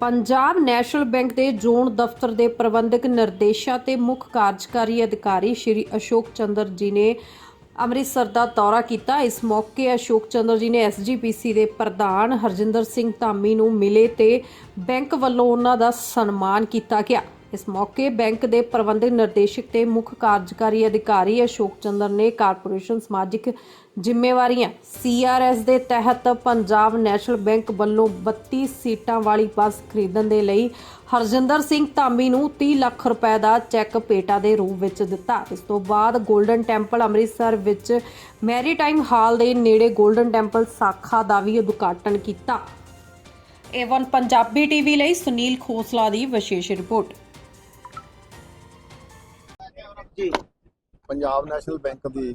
Punjab national bank ਦੇ zone ਦਫ਼ਤਰ ਦੇ ਪ੍ਰਬੰਧਕ ਨਿਰਦੇਸ਼ਾਂ ਤੇ ਮੁੱਖ ਕਾਰਜਕਾਰੀ ਅਧਿਕਾਰੀ ਸ਼੍ਰੀ ਅਸ਼ੋਕ ਚੰਦਰ ਜੀ ਨੇ ਅੰਮ੍ਰਿਤਸਰ ਦਾ ਦੌਰਾ ਕੀਤਾ। ਇਸ ਮੌਕੇ ਅਸ਼ੋਕ ਚੰਦਰ ਜੀ ਨੇ ਐਸਜੀਪੀਸੀ ਦੇ ਪ੍ਰਧਾਨ ਹਰਜਿੰਦਰ ਸਿੰਘ ਧਾਮੀ ਨੂੰ ਮਿਲੇ ਤੇ ਬੈਂਕ ਵੱਲੋਂ ਉਹਨਾਂ ਦਾ ਸਨਮਾਨ ਕੀਤਾ ਗਿਆ। ਇਸ ਮੌਕੇ ਬੈਂਕ ਦੇ ਪ੍ਰਬੰਧਕ ਨਿਰਦੇਸ਼ਕ ਤੇ ਮੁੱਖ ਕਾਰਜਕਾਰੀ ਅਧਿਕਾਰੀ ਅਸ਼ੋਕ ਚੰਦਰ ਨੇ ਕਾਰਪੋਰੇਸ਼ਨ ਸਮਾਜਿਕ ਜ਼ਿੰਮੇਵਾਰੀਆਂ ਸੀਆਰਐਸ ਦੇ ਤਹਿਤ ਪੰਜਾਬ ਨੈਸ਼ਨਲ ਬੈਂਕ ਵੱਲੋਂ 32 ਸੀਟਾਂ ਵਾਲੀ ਬੱਸ ਖਰੀਦਣ ਦੇ ਲਈ ਹਰਜਿੰਦਰ ਸਿੰਘ ਧਾਮੀ ਨੂੰ 30 ਲੱਖ ਰੁਪਏ ਦਾ ਚੈੱਕ ਪੇਟਾ ਦੇ ਰੂਪ ਵਿੱਚ ਦਿੱਤਾ। ਇਸ ਤੋਂ ਬਾਅਦ 골ਡਨ ਟੈਂਪਲ ਅੰਮ੍ਰਿਤਸਰ ਵਿੱਚ ਮੈਰੀਟਾਈਮ ਹਾਲ ਦੇ ਨੇੜੇ 골ਡਨ ਟੈਂਪਲ ਸਾਖਾ ਦਾ ਵੀ ਉਦਘਾਟਨ ਕੀਤਾ। ਏਵਨ ਪੰਜਾਬੀ ਟੀਵੀ ਲਈ ਸੁਨੀਲ ਖੋਸਲਾ ਦੀ ਵਿਸ਼ੇਸ਼ ਰਿਪੋਰਟ। ਜੀ। ਪੰਜਾਬ ਨੈਸ਼ਨਲ ਬੈਂਕ ਦੀ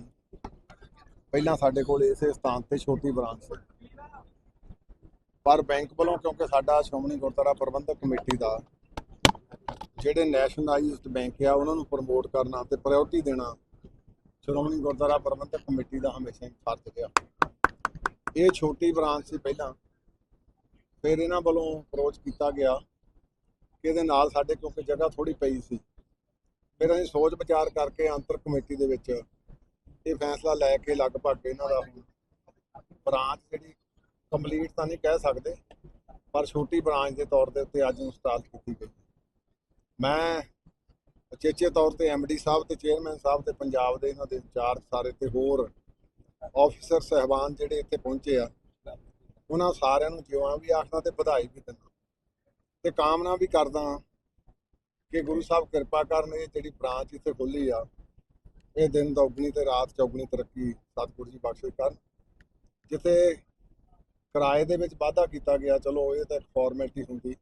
ਪਹਿਲਾਂ ਸਾਡੇ ਕੋਲ ਇਸੇ ਸਥਾਨ ਤੇ ਛੋਟੀ ਬ੍ਰਾਂਚ ਸੀ। ਪਰ ਬੈਂਕ ਵੱਲੋਂ ਕਿਉਂਕਿ ਸਾਡਾ ਸ਼੍ਰੋਮਣੀ ਗੁਰਦੁਆਰਾ ਪ੍ਰਬੰਧਕ ਕਮੇਟੀ ਦਾ ਜਿਹੜੇ ਨੈਸ਼ਨਲਾਈਜ਼ਡ ਬੈਂਕ ਆ, ਉਹਨਾਂ ਨੂੰ ਪ੍ਰਮੋਟ ਕਰਨਾ ਤੇ ਪ੍ਰਾਇੋਰਟੀ ਦੇਣਾ ਸ਼੍ਰੋਮਣੀ ਗੁਰਦੁਆਰਾ ਪ੍ਰਬੰਧਕ ਕਮੇਟੀ ਦਾ ਹਮੇਸ਼ਾ ਹੀ ਫਰਜ਼ ਰਿਹਾ। ਇਹ ਛੋਟੀ ਬ੍ਰਾਂਚ ਸੀ ਪਹਿਲਾਂ। ਫਿਰ ਇਹਨਾਂ ਵੱਲੋਂ ਅਪਰੋਚ ਕੀਤਾ ਗਿਆ ਕਿ ਇਹਦੇ ਨਾਲ ਸਾਡੇ ਕਿਉਂਕਿ ਜਗ੍ਹਾ ਥੋੜੀ ਪਈ ਸੀ। ਫਿਰ ਅਸੀਂ ਸੋਚ ਵਿਚਾਰ ਕਰਕੇ ਅੰਤਰ ਕਮੇਟੀ ਦੇ ਵਿੱਚ ਇਹ ਫੈਸਲਾ ਲੈ ਕੇ ਲਗਭਗ ਇਹਨਾਂ ਦਾ ਬ੍ਰਾਂਚ ਜਿਹੜੀ ਕੰਪਲੀਟ ਤਾਂ ਨਹੀਂ ਕਹਿ ਸਕਦੇ, ਪਰ ਛੋਟੀ ਬ੍ਰਾਂਚ ਦੇ ਤੌਰ ਦੇ ਉੱਤੇ ਅੱਜ ਇੰਸਟਾਲ ਕੀਤੀ ਗਈ। ਮੈਂ ਉਚੇਚੇ ਤੌਰ ਤੇ ਐਮਡੀ ਸਾਹਿਬ ਤੇ ਚੇਅਰਮੈਨ ਸਾਹਿਬ ਤੇ ਪੰਜਾਬ ਦੇ ਇਹਨਾਂ ਦੇ ਇੰਚਾਰਜ ਸਾਰੇ ਤੇ ਹੋਰ ਆਫੀਸਰ ਸਹਿਬਾਨ ਜਿਹੜੇ ਇੱਥੇ ਪਹੁੰਚੇ ਆ, ਉਹਨਾਂ ਸਾਰਿਆਂ ਨੂੰ ਜਿਉਂ ਵੀ ਆਖਦਾ ਤੇ ਵਧਾਈ ਵੀ ਦਿੰਦਾ। ਤੇ ਕਾਮਨਾ ਵੀ ਕਰਦਾ ਕਿ ਗੁਰੂ ਸਾਹਿਬ ਕਿਰਪਾ ਕਰਨ ਇਹ ਜਿਹੜੀ ਬ੍ਰਾਂਚ ਇੱਥੇ ਖੁੱਲੀ ਆ, ਇਹ ਦਿਨ ਦੌਗਣੀ ਤੇ ਰਾਤ ਚੌਗਣੀ ਤਰੱਕੀ ਸਤਿਗੁਰੂ ਜੀ ਬਖਸ਼ਿਸ਼ ਕਰਨ। ਜਿੱਥੇ ਕਿਰਾਏ ਦੇ ਵਿੱਚ ਵਾਧਾ ਕੀਤਾ ਗਿਆ, ਚਲੋ ਇਹ ਤਾਂ ਇੱਕ ਫਾਰਮੈਲਿਟੀ ਹੁੰਦੀ।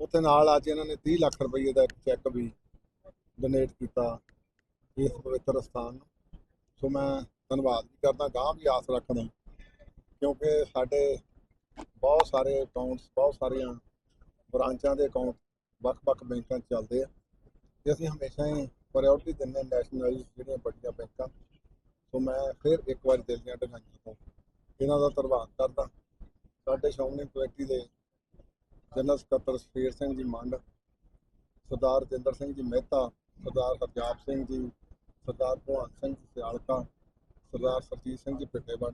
ਉੱਥੇ ਨਾਲ ਅੱਜ ਇਹਨਾਂ ਨੇ 30 ਲੱਖ ਰੁਪਏ ਦਾ ਚੈੱਕ ਵੀ ਡੋਨੇਟ ਕੀਤਾ ਇਸ ਪਵਿੱਤਰ ਸਥਾਨ ਨੂੰ। ਸੋ ਮੈਂ ਧੰਨਵਾਦ ਵੀ ਕਰਦਾ ਗਾਂ ਵੀ ਆਸ ਰੱਖਦਾ, ਕਿਉਂਕਿ ਸਾਡੇ ਬਹੁਤ ਸਾਰੇ ਅਕਾਊਂਟਸ ਬਹੁਤ ਸਾਰੀਆਂ ਬ੍ਰਾਂਚਾਂ ਦੇ ਅਕਾਊਂਟ ਵੱਖ-ਵੱਖ ਬੈਂਕਾਂ 'ਚ ਚੱਲਦੇ ਆ। ਤੇ ਅਸੀਂ ਹਮੇਸ਼ਾ ਹੀ ਪ੍ਰਾਇੋਰਟੀ ਦਿੰਦੇ ਨੈਸ਼ਨਲ ਜਿਹੜੀਆਂ ਵੱਡੀਆਂ ਬੈਂਕਾਂ। ਸੋ ਮੈਂ ਫਿਰ ਇੱਕ ਵਾਰ ਦਿਲ ਦੀਆਂ ਢਗਾਈਆਂ ਤੋਂ ਇਹਨਾਂ ਦਾ ਧੰਨਵਾਦ ਕਰਦਾ। ਸਾਡੇ ਸ਼੍ਰੋਮਣੀ ਕਮੇਟੀ ਦੇ ਜਨਰਲ ਸਕੱਤਰ ਸ਼ੇਰ ਸਿੰਘ ਜੀ ਮੰਡ, ਸਰਦਾਰ ਜਿੰਦਰ ਸਿੰਘ ਜੀ ਮਹਿਤਾ, ਸਰਦਾਰ ਹਰਜਾਪ ਸਿੰਘ ਜੀ, ਸਰਦਾਰ ਭਗਵਾਨ ਸਿੰਘ ਜੀ ਸਿਆਲਕਾ, ਸਰਦਾਰ ਸਰਜੀਤ ਸਿੰਘ ਜੀ ਪਿੱਟੇਵੜ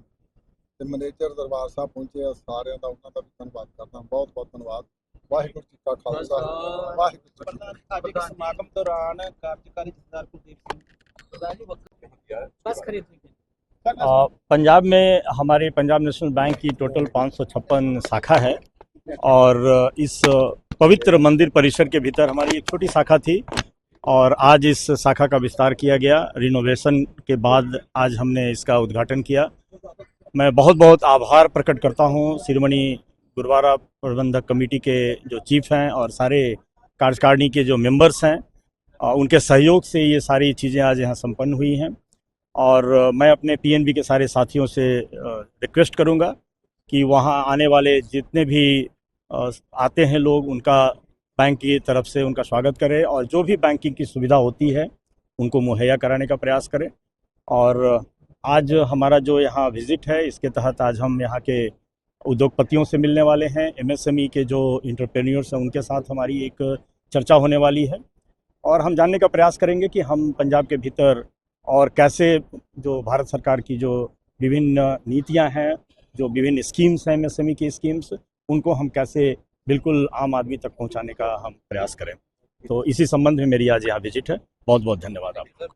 ਤੇ ਮੈਨੇਜਰ ਦਰਬਾਰ ਸਾਹਿਬ ਪਹੁੰਚੇ ਆ ਸਾਰਿਆਂ ਦਾ ਉਹਨਾਂ ਦਾ ਵੀ ਧੰਨਵਾਦ ਕਰਦਾ। ਬਹੁਤ ਬਹੁਤ ਧੰਨਵਾਦ। ਵਾਹਿਗੁਰੂ ਜੀ ਕਾ ਖਾਲਸਾ ਵਾਹਿਗੁਰੂ ਜੀ ਕੀ ਫਤਿਹ ਅੱਜ ਇੱਕ ਸਮਾਗਮ ਦੌਰਾਨ ਕਾਰਜਕਾਰੀ ਜਥੇਦਾਰ ਕੁਲਦੀਪ ਸਿੰਘ ਸਰਦਾਰ ਜੀ ਵਕਤ ਬਸ ਖਰੀਦ ਲਈ आ, पंजाब में हमारे पंजाब नेशनल बैंक की टोटल पाँच शाखा है और इस पवित्र मंदिर परिसर के भीतर हमारी एक छोटी शाखा थी और आज इस शाखा का विस्तार किया गया रिनोवेशन के बाद आज हमने इसका उद्घाटन किया मैं बहुत बहुत आभार प्रकट करता हूँ शिरोमणि गुरुद्वारा प्रबंधक कमेटी के जो चीफ हैं और सारे कार्यकारिणी के जो मेंबर्स हैं उनके सहयोग से ये सारी चीज़ें आज यहाँ संपन्न हुई हैं। और मैं अपने पीएनबी के सारे साथियों से रिक्वेस्ट करूँगा कि वहाँ आने वाले जितने भी आते हैं लोग, उनका बैंक की तरफ़ से उनका स्वागत करें और जो भी बैंकिंग की सुविधा होती है, उनको मुहैया कराने का प्रयास करें। और आज हमारा जो यहाँ विज़िट है, इसके तहत आज हम यहाँ के उद्योगपतियों से मिलने वाले हैं। एमएसएमई के जो इंटरप्रेन्योर्स हैं, उनके साथ हमारी एक चर्चा होने वाली है। और हम जानने का प्रयास करेंगे कि हम पंजाब के भीतर और कैसे जो भारत सरकार की जो विभिन्न नीतियाँ हैं, जो विभिन्न स्कीम्स हैं एमएसएमई की स्कीम्स उनको हम कैसे बिल्कुल आम आदमी तक पहुँचाने का हम प्रयास करें। तो इसी संबंध में मेरी आज यहाँ विज़िट है। बहुत बहुत धन्यवाद आपका।